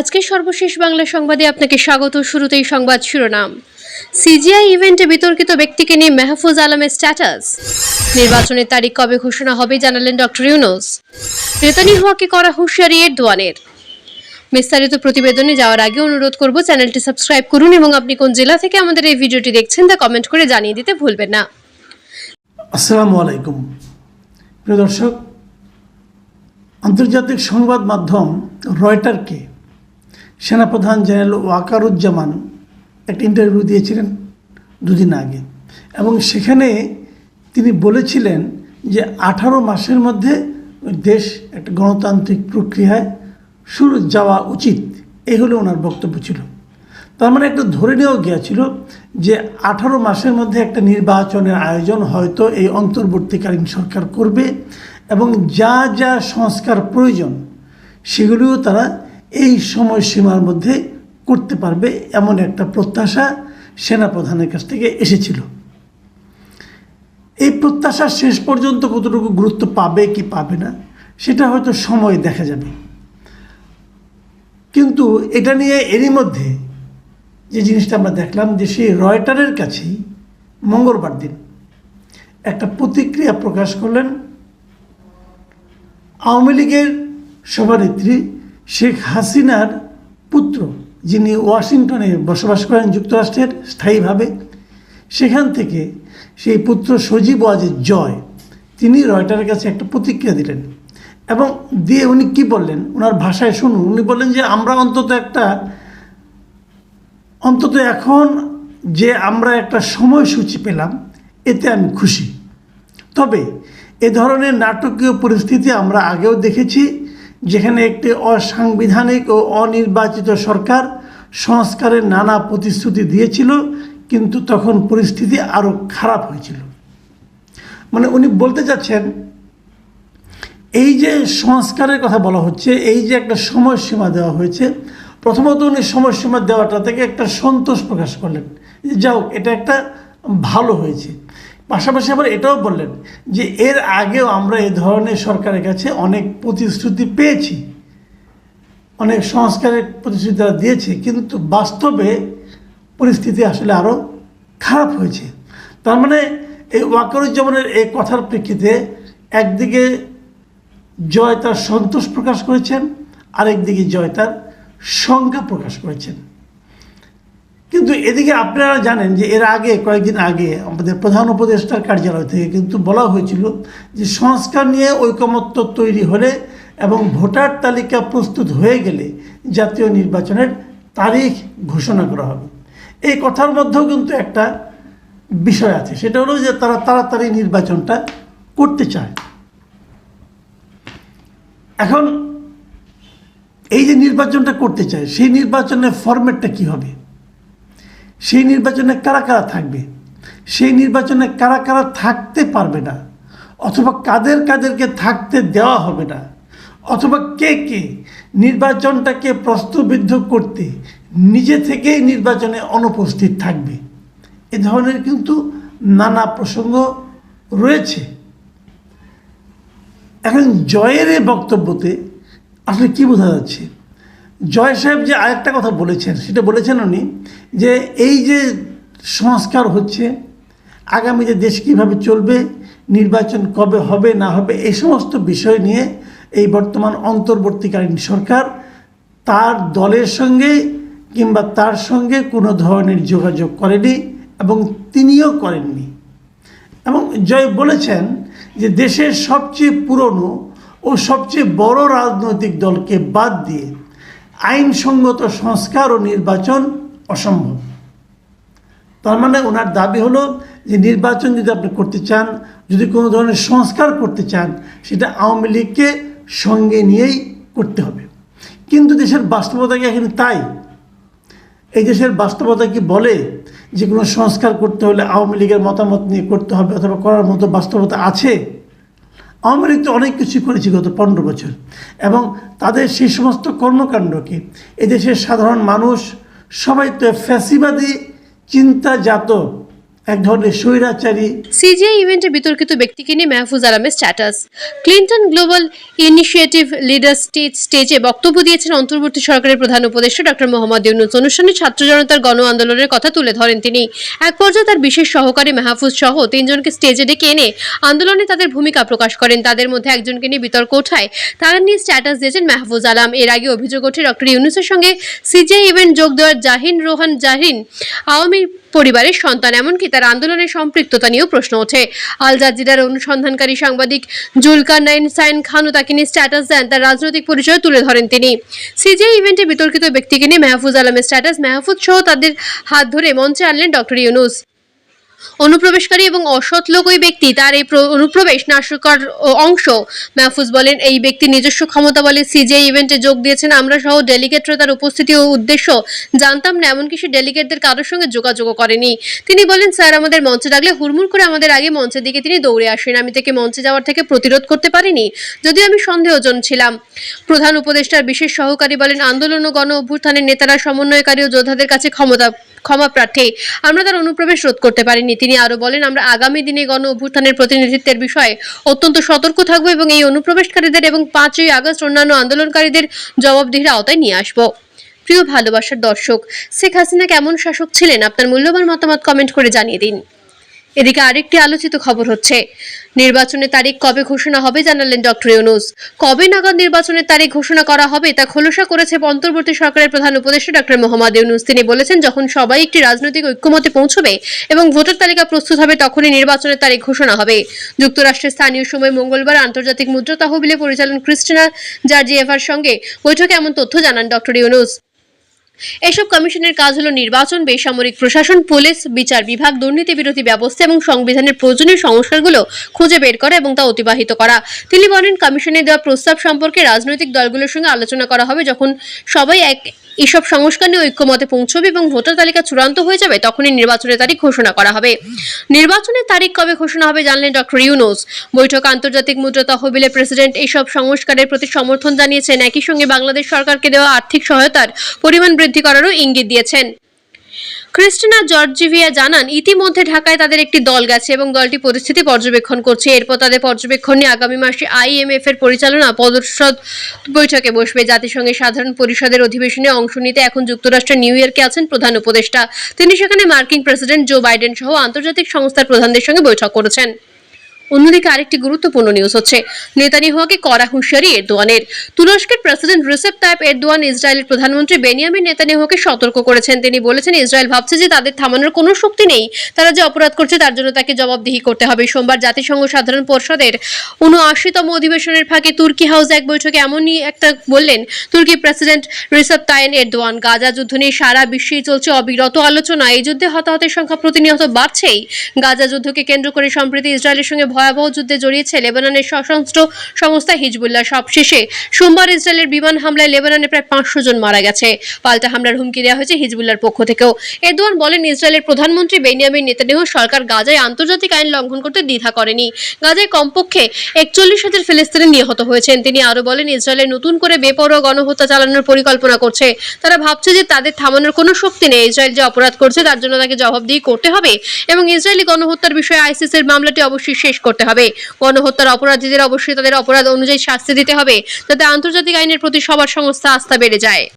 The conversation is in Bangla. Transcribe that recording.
আজকের সর্বশেষ বাংলা সংবাদে আপনাকে স্বাগত। শুরুতেই সংবাদ শিরোনাম। সিজিআই ইভেন্টে বিতর্কিত ব্যক্তিকে নিয়ে মেহফুজ আলমের স্ট্যাটাস। নির্বাচনের তারিখ কবে ঘোষণা হবে জানালেন ডক্টর ইউনুস। নেতানিয়াহুকে করা হুঁশিয়ারি এরদোয়ানের। বিস্তারিত প্রতিবেদনে যাওয়ার আগে অনুরোধ করব চ্যানেলটি সাবস্ক্রাইব করুন এবং আপনি কোন জেলা থেকে আমাদের এই ভিডিওটি দেখছেন তা কমেন্ট করে জানিয়ে দিতে ভুলবেন না। আসসালামু আলাইকুম। প্রিয় দর্শক, আন্তর্জাতিক সংবাদ মাধ্যম রয়টারকে সেনাপ্রধান জেনারেল ওয়াকারুজ্জামান একটা ইন্টারভিউ দিয়েছিলেন দুদিন আগে। এবং সেখানে তিনি বলেছিলেন যে আঠারো মাসের মধ্যে দেশ একটা গণতান্ত্রিক প্রক্রিয়ায় শুরু যাওয়া উচিত। এই হলো ওনার বক্তব্য ছিল। তার মানে একটা ধরে নেওয়া গিয়েছিল যে আঠারো মাসের মধ্যে একটা নির্বাচনের আয়োজন হয়তো এই অন্তর্বর্তীকালীন সরকার করবে এবং যা যা সংস্কার প্রয়োজন সেগুলিও তারা এই সময়সীমার মধ্যে করতে পারবে এমন একটা প্রত্যাশা সেনাপ্রধানের কাছ থেকে এসেছিল। এই প্রত্যাশা শেষ পর্যন্ত কতটুকু গুরুত্ব পাবে কি পাবে না, সেটা হয়তো সময় দেখা যাবে। কিন্তু এটা নিয়ে এরই মধ্যে যে জিনিসটা আমরা দেখলাম যে সেই রয়টারের কাছেই মঙ্গলবার দিন একটা প্রতিক্রিয়া প্রকাশ করলেন আওয়ামী লীগের সভানেত্রী শেখ হাসিনার পুত্র, যিনি ওয়াশিংটনে বসবাস করেন যুক্তরাষ্ট্রের স্থায়ীভাবে, সেখান থেকে সেই পুত্র সজীব ওয়াজেদ জয় তিনি রয়টারের কাছে একটা প্রতিক্রিয়া দিলেন। এবং দিয়ে উনি কি বললেন? ওনার ভাষায় শুনুন। উনি বললেন যে, আমরা অন্তত একটা, অন্তত এখন যে আমরা একটা সময়সূচি পেলাম, এতে আমি খুশি। তবে এ ধরনের নাটকীয় পরিস্থিতি আমরা আগেও দেখেছি। যেখানে একটি অসাংবিধানিক ও অনির্বাচিত সরকার সংস্কারের নানা প্রতিশ্রুতি দিয়েছিল, কিন্তু তখন পরিস্থিতি আরও খারাপ হয়েছিল। মানে উনি বলতে চাচ্ছেন, এই যে সংস্কারের কথা বলা হচ্ছে, এই যে একটা সময়সীমা দেওয়া হয়েছে, প্রথমত উনি সময়সীমা দেওয়াটা থেকে একটা সন্তোষ প্রকাশ করলেন। যাও এটা একটা ভালো হয়েছে। পাশাপাশি আবার এটাও বললেন যে এর আগেও আমরা এ ধরনের সরকারের কাছে অনেক প্রতিশ্রুতি পেয়েছি। অনেক সংস্কারের প্রতিশ্রুতি তারা দিয়েছে, কিন্তু বাস্তবে পরিস্থিতি আসলে আরও খারাপ হয়েছে। তার মানে এই ওয়াকারুজ্জামানের এই কথার প্রেক্ষিতে একদিকে জয় তার সন্তোষ প্রকাশ করেছেন, আরেকদিকে জয় তার শঙ্কা প্রকাশ করেছেন। কিন্তু এদিকে আপনারা জানেন যে এর আগে, কয়েকদিন আগে আমাদের প্রধান উপদেষ্টার কার্যালয় থেকে কিন্তু বলা হয়েছিল যে সংস্কার নিয়ে ঐকমত্য তৈরি হলে এবং ভোটার তালিকা প্রস্তুত হয়ে গেলে জাতীয় নির্বাচনের তারিখ ঘোষণা করা হবে। এই কথার মধ্যেও কিন্তু একটা বিষয় আছে, সেটা হলো যে তারা তাড়াতাড়ি নির্বাচনটা করতে চায়। এখন এই যে নির্বাচনটা করতে চায়, সেই নির্বাচনের ফরম্যাটটা কি হবে? সেই নির্বাচনে কারা কারা থাকবে? সেই নির্বাচনে কারা কারা থাকতে পারবে না? অথবা কাদের কাদেরকে থাকতে দেওয়া হবে না? অথবা কে কে নির্বাচনটাকে প্রশ্নবিদ্ধ করতে নিজে থেকেই নির্বাচনে অনুপস্থিত থাকবে? এ ধরনের কিন্তু নানা প্রসঙ্গ রয়েছে। এখন জয়ের বক্তব্যতে আসলে কি বোঝা যাচ্ছে? জয় সাহেব যে আরেকটা কথা বলেছেন, সেটা বলেছেন উনি যে এই যে সংস্কার হচ্ছে, আগামী যে দেশ কীভাবে চলবে, নির্বাচন কবে হবে, না হবে এই সমস্ত বিষয় নিয়ে এই বর্তমান অন্তর্বর্তীকালীন সরকার তার দলের সঙ্গে কিংবা তার সঙ্গে কোনো ধরনের যোগাযোগ করেনি এবং তিনিও করেননি। এবং জয় বলেছেন যে দেশের সবচেয়ে পুরনো ও সবচেয়ে বড় রাজনৈতিক দলকে বাদ দিয়ে আইনসঙ্গত সংস্কার ও নির্বাচন অসম্ভব। তার মানে ওনার দাবি হলো যে নির্বাচন যদি আপনি করতে চান, যদি কোনো ধরনের সংস্কার করতে চান, সেটা আওয়ামী লীগকে সঙ্গে নিয়েই করতে হবে। কিন্তু দেশের বাস্তবতা কি এখানে তাই? এই দেশের বাস্তবতা কি বলে যে কোনো সংস্কার করতে হলে আওয়ামী লীগের মতামত নিয়ে করতে হবে অথবা করার মতো বাস্তবতা আছে? আওয়ামী লীগ তো অনেক কিছু করেছে গত পনেরো বছর। এবং তাদের সেই সমস্ত কর্মকাণ্ডকে এদেশের সাধারণ মানুষ, সবাই তো ফ্যাসিবাদী, চিন্তাজাত এক ধরনের স্বৈরাচারী। সিজিআই ইভেন্টে বিতর্কিত ব্যক্তিকে নিয়ে মাহফুজ আলমের status. Clinton global initiative leader stage স্টেজে বক্তব্য দিয়েছেন অন্তর্বর্তী সরকারের প্রধান উপদেষ্টা ডক্টর মোহাম্মদ ইউনুস। অনুষ্ঠানে ছাত্র জনতার গণ আন্দোলনের কথা তুলে ধরেন তিনি। এক পর্যায়ে তার বিশেষ সহকারী মাহফুজ সহ তিনজনকে স্টেজে ডেকে এনে আন্দোলনে তাদের ভূমিকা প্রকাশ করেন। তাদের মধ্যে একজনকে নিয়ে বিতর্ক ওঠায় তারা নিয়ে স্ট্যাটাস দিয়েছেন মাহফুজ আলম। এর আগে অভিযোগ ওঠে ডক্টর ইউনুসের সঙ্গে সিজিআই ইভেন্ট যোগ দেওয়ার জাহিন রোহান জাহিন আওয়ামী পরিবারের সন্তান, এমনকি তার আন্দোলনের সম্পৃক্ততা নিয়েও প্রশ্ন ওঠে। আল জাজিরার অনুসন্ধানকারী সাংবাদিক জুলকার নাইন সাইন খানও তাকে নিয়ে স্ট্যাটাস দেন। তার রাজনৈতিক পরিচয় তুলে ধরেন তিনি। সিজিআই ইভেন্টে বিতর্কিত ব্যক্তিকে নিয়ে মেহফুজ আলমের স্ট্যাটাস। মেহফুজ সহ তাদের হাত ধরে মঞ্চে আনলেন ডক্টর ইউনুস। অনুপ্রবেশকারী এবং অসৎ লোক ওই ব্যক্তি, তার এই প্র- অনুপ্রবেশ নাশকর অংশ। মাহফুজ বলেন, এই ব্যক্তি নিজস্ব ক্ষমতা বলে সিজিআই ইভেন্টে যোগ দিয়েছেন। আমরা সহ ডেলিগেটরা তার উপস্থিতি ও উদ্দেশ্য জানতাম না, এমনকি সে ডেলিগেটদের কারোর সঙ্গে যোগাযোগও করেনি। তিনি বলেন, স্যার, আমাদের মঞ্চে ডাকলে হুড়মুড় করে আমাদের আগে মঞ্চের দিকে তিনি দৌড়ে আসেন। আমি তাকে মঞ্চে যাওয়ার থেকে প্রতিরোধ করতে পারিনি যদিও আমি সন্দেহজন ছিলাম। প্রধান উপদেষ্টার বিশেষ সহকারী বলেন, আন্দোলন ও গণ অভ্যুত্থানের নেতারা, সমন্বয়কারী ও যোদ্ধাদের কাছে ক্ষমতা ক্ষমা প্রার্থী। আমরা তার অনুপ্রবেশ রোধ করতে পারিনি। তিনি আরও বলেন, আমরা আগামী দিনে গণ অভ্যুত্থানের প্রতিনিধিত্বের বিষয়ে অত্যন্ত সতর্ক থাকব এবং এই অনুপ্রবেশকারীদের এবং পাঁচই আগস্ট অন্যান্য আন্দোলনকারীদের জবাবদিহির আওতায় নিয়ে আসব। প্রিয় ভালোবাসার দর্শক, শেখ হাসিনা কেমন শাসক ছিলেন? আপনার মূল্যবান মতামত কমেন্ট করে জানিয়ে দিন। এদিকে আরেকটি আলোচিত খবর হচ্ছে, নির্বাচনের তারিখ কবে ঘোষণা হবে জানালেন ডক্টর ইউনুস। কবে নাগাদ নির্বাচনের তারিখ ঘোষণা করা হবে তা খোলসা করেছে অন্তর্বর্তী সরকারের প্রধান উপদেষ্টা ডক্টর মোহাম্মদ ইউনুস। তিনি বলেছেন, যখন সবাই একটি রাজনৈতিক ঐক্যমতে পৌঁছবে এবং ভোটার তালিকা প্রস্তুত হবে, তখনই নির্বাচনের তারিখ ঘোষণা হবে। যুক্তরাষ্ট্রের স্থানীয় সময় মঙ্গলবার আন্তর্জাতিক মুদ্রা তহবিলে পরিচালন ক্রিস্টিনা জার্জিয়েভার সঙ্গে বৈঠকে এমন তথ্য জানান ডক্টর ইউনুস। এসব কমিশনের কাজ হলো নির্বাচন, বেসামরিক প্রশাসন, পুলিশ, বিচার বিভাগ দুর্নীতি বিরোধী ব্যবস্থা এবং সংবিধানের প্রয়োজনীয় সংস্কারগুলো খুঁজে বের করা এবং তা অতিবাহিত করা। তিনি বলেন কমিশনে দেওয়া প্রস্তাব সম্পর্কে রাজনৈতিক দলগুলোর সঙ্গে আলোচনা করা হবে যখন সবাই এক এসব সংস্কার নিয়ে ঐক্যমতে পৌঁছবে এবং ভোটার তালিকা চূড়ান্ত হয়ে যাবে, তখনই নির্বাচনের তারিখ ঘোষণা করা হবে। নির্বাচনের তারিখ কবে ঘোষণা হবে জানলেন ডক্টর ইউনুস। বৈঠক আন্তর্জাতিক মুদ্রা তহবিলে প্রেসিডেন্ট এইসব সংস্কারের প্রতি সমর্থন জানিয়েছেন। একই সঙ্গে বাংলাদেশ সরকারকে দেওয়া আর্থিক সহায়তার পরিমাণ বৃদ্ধি করারও ইঙ্গিত দিয়েছেন। ক্রিস্টিনা জর্জিভিয়া জানান, ইতিমধ্যে ঢাকায় তাদের একটি দল গেছে এবং দলটি পরিস্থিতি পর্যবেক্ষণ করছে। এরপর তাদের পর্যবেক্ষণ নিয়ে আগামী মাসে আইএমএফ এর পরিচালনা পরিষদ বৈঠকে বসবে। জাতিসংঘের সাধারণ পরিষদের অধিবেশনে অংশ নিতে এখন যুক্তরাষ্ট্রের নিউ ইয়র্কে আছেন প্রধান উপদেষ্টা। তিনি সেখানে মার্কিন প্রেসিডেন্ট জো বাইডেন সহ আন্তর্জাতিক সংস্থার প্রধানদের সঙ্গে বৈঠক করেছেন। অন্যদিকে আরেকটি গুরুত্বপূর্ণ নিউজ হচ্ছে নেতানিয়াহুকে কড়া হুঁশিয়ারি এরদোয়ানের। তুরস্কের প্রেসিডেন্ট রিসেপ তাইপ এরদোয়ান ইসরায়েলের প্রধানমন্ত্রী বেনিয়ামিন নেতানিয়াহুকে সতর্ক করেছেন। তিনি বলেছেন, ইসরায়েল ভাবছে যে তাদের থামানোর কোনো শক্তি নেই। তারা যে অপরাধ করছে তার জন্য তাকে জবাবদিহি করতে হবে। সোমবার জাতিসংঘ সাধারণ পরিষদের উনআশিতম অধিবেশনের ফাঁকে তুর্কি হাউস এক বৈঠকে এমনই একটা বললেন, তুর্কি president Recep Tayyip Erdogan Gaza যুদ্ধ নিয়ে সারা বিশ্বেই চলছে অবিরত আলোচনা। এই যুদ্ধে হতাহতের সংখ্যা প্রতিনিয়ত বাড়ছেই। গাজা যুদ্ধকে কেন্দ্র করে সম্প্রতি ইসরায়েলের সঙ্গে ভয়াবহ যুদ্ধে জড়িয়েছে লেবাননের সশস্ত্র সংস্থা হিজবুল্লাহ সবশেষে। সোমবার ইসরায়েলের বিমান হামলায় লেবাননে প্রায় পাঁচশো জন মারা গেছে। পাল্টা হামলার হুমকি দেওয়া হয়েছে হিজবুল্লার পক্ষ থেকেও। এরদোয়ান বলেন, ইসরায়েলের প্রধানমন্ত্রী বেনিয়ামিন নেতানিয়াহু সরকার গাজায় আন্তর্জাতিক আইন লঙ্ঘন করতে দ্বিধা করেনি। গাজায় কমপক্ষে একচল্লিশ হাজার ফিলিস্তিনি নিহত হয়েছেন। তিনি আরও বলেন ইসরায়েলের নতুন করে বেপরোয়া গণহত্যা চালানোর পরিকল্পনা করছে। তারা ভাবছে যে তাদের থামানোর কোনো শক্তি নেই। ইসরায়েল যে অপরাধ করছে, তার জন্য তাকে জবাবদিহি করতে হবে এবং ইসরায়েলি গণহত্যার বিষয়ে আইসিসের মামলাটি অবশ্যই শেষ করতে হবে। গণহত্যার অপরাধীদের অবশ্যই তাদের অপরাধ অনুযায়ী শাস্তি দিতে হবে। যাতে আন্তর্জাতিক আইনের প্রতি সবার সংস্থা আস্থা বেড়ে যায়।